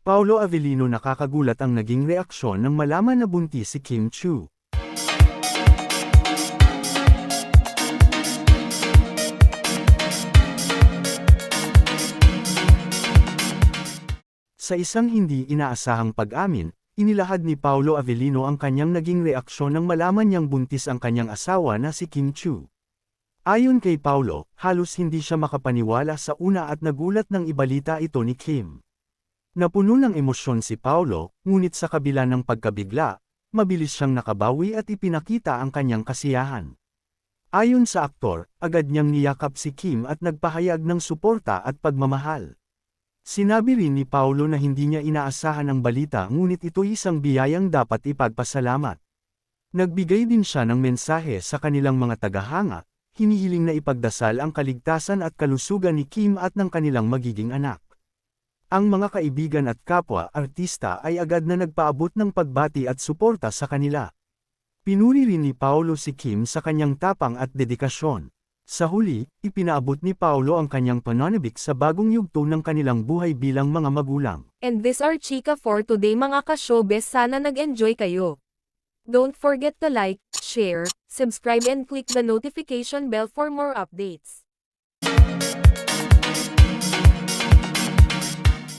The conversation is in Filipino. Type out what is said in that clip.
Paulo Avellino nakakagulat ang naging reaksyon nang malaman na buntis si Kim Chu. Sa isang hindi inaasahang pag-amin, inilahad ni Paulo Avellino ang kanyang naging reaksyon nang malaman niyang buntis ang kanyang asawa na si Kim Chu. Ayon kay Paulo, halos hindi siya makapaniwala sa una at nagulat nang ibalita ito ni Kim. Napuno ng emosyon si Paulo, ngunit sa kabila ng pagkabigla, mabilis siyang nakabawi at ipinakita ang kanyang kasiyahan. Ayon sa aktor, agad niyang niyakap si Kim at nagpahayag ng suporta at pagmamahal. Sinabi rin ni Paulo na hindi niya inaasahan ang balita ngunit ito'y isang biyayang dapat ipagpasalamat. Nagbigay din siya ng mensahe sa kanilang mga tagahanga, hinihiling na ipagdasal ang kaligtasan at kalusugan ni Kim at ng kanilang magiging anak. Ang mga kaibigan at kapwa artista ay agad na nagpaabot ng pagbati at suporta sa kanila. Pinuri rin ni Paulo si Kim sa kanyang tapang at dedikasyon. Sa huli, ipinaabot ni Paulo ang kanyang pananabik sa bagong yugto ng kanilang buhay bilang mga magulang. And this are Chika for today mga ka-showbiz sana nag-enjoy kayo. Don't forget to like, share, subscribe and click the notification bell for more updates.